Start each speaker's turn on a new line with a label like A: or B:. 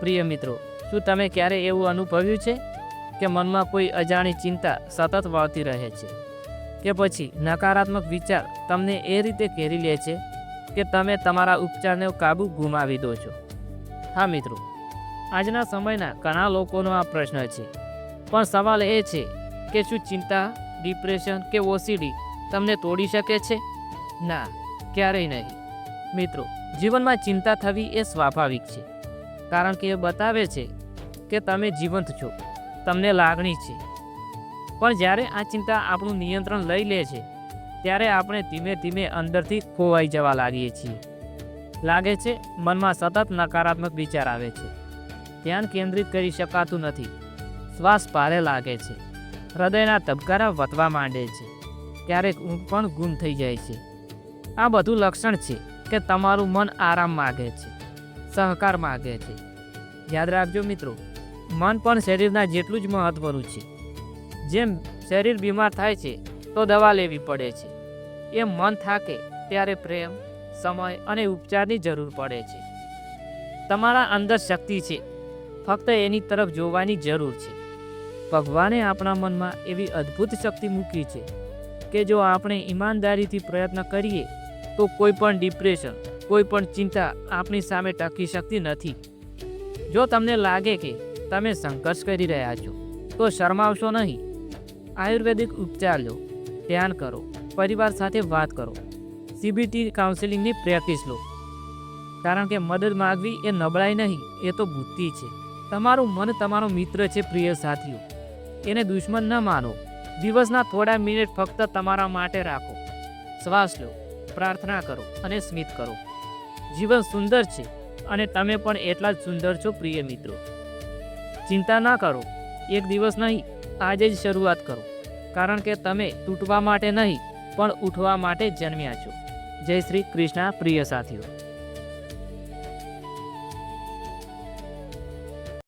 A: પ્રિય મિત્રો, શું તમે ક્યારે એવું અનુભવ્યું છે કે મનમાં કોઈ અજાણી ચિંતા સતત વાળતી રહે છે? કે પછી નકારાત્મક વિચાર તમને એ રીતે ઘેરી લે છે કે તમે તમારા ઉપચારને કાબુ ગુમાવી દો છો? હા મિત્રો, આજના સમયના ઘણા લોકોનો આ પ્રશ્ન છે. પણ સવાલ એ છે કે શું ચિંતા, ડિપ્રેશન કે ઓસીડી તમને તોડી શકે છે? ના, ક્યારેય નહીં. મિત્રો, જીવનમાં ચિંતા થવી એ સ્વાભાવિક છે. કારણ કે એ બતાવે છે કે તમે જીવંત છો. તમને લાગણી છે. પણ જ્યારે આ ચિંતા આપણું નિયંત્રણ લઈ લે છે, ત્યારે આપણે ધીમે ધીમે અંદરથી ખોવાઈ જવા લાગીએ છીએ. લાગે છે મનમાં સતત નકારાત્મક વિચાર આવે છે. ધ્યાન કેન્દ્રિત કરી શકાતું નથી. શ્વાસ ભારે લાગે છે. હૃદયના ધબકારા વધવા માંડે છે. ક્યારેક ઊંઘ પણ ગુમ થઈ જાય છે. આ બધું લક્ષણ છે કે તમારું મન આરામ માગે છે. સહકાર માગે છે. યાદ રાખજો મિત્રો, મન પણ શરીરના જેટલું જ મહત્વનું છે. જેમ શરીર બીમાર થાય છે, તો દવા લેવી પડે છે. એમ મન થાકે ત્યારે પ્રેમ, સમય અને ઉપચારની જરૂર પડે છે. તમારા અંદર શક્તિ છે, ફક્ત એની તરફ જોવાની જરૂર છે. ભગવાને આપણા મનમાં એવી અદ્ભુત શક્તિ મૂકી છે કે જો આપણે ઈમાનદારીથી પ્રયત્ન કરીએ, તો કોઈ પણ ડિપ્રેશન કોઈ પણ ચિંતા આપણી સામે ટકી શકતી નથી. જો તમને લાગે કે તમે સંઘર્ષ કરી રહ્યા છો, તો શરમાવશો નહીં. આયુર્વેદિક ઉપચાર લો, ધ્યાન કરો, પરિવાર સાથે વાત કરો સીબીટી કાઉન્સેલિંગની પ્રેક્ટિસ લો. કારણ કે મદદ માગવી એ નબળાઈ નહીં, એ તો બુદ્ધિ છે. તમારું મન તમારો મિત્ર છે, પ્રિય સાથીઓ. એને દુશ્મન ન માનો. દિવસના થોડા મિનિટ ફક્ત તમારા માટે રાખો. શ્વાસ લો, પ્રાર્થના કરો અને સ્મિત કરો. જીવન સુંદર છે અને તમે પણ એટલા જ સુંદર છો, પ્રિય મિત્રો. ચિંતા ના કરો, એક દિવસ નહીં, આજે જ શરૂઆત કરો. કારણ કે તમે તૂટવા માટે નહીં, પણ ઉઠવા માટે જન્મ્યા છો. જય શ્રી કૃષ્ણ, પ્રિય સાથીઓ.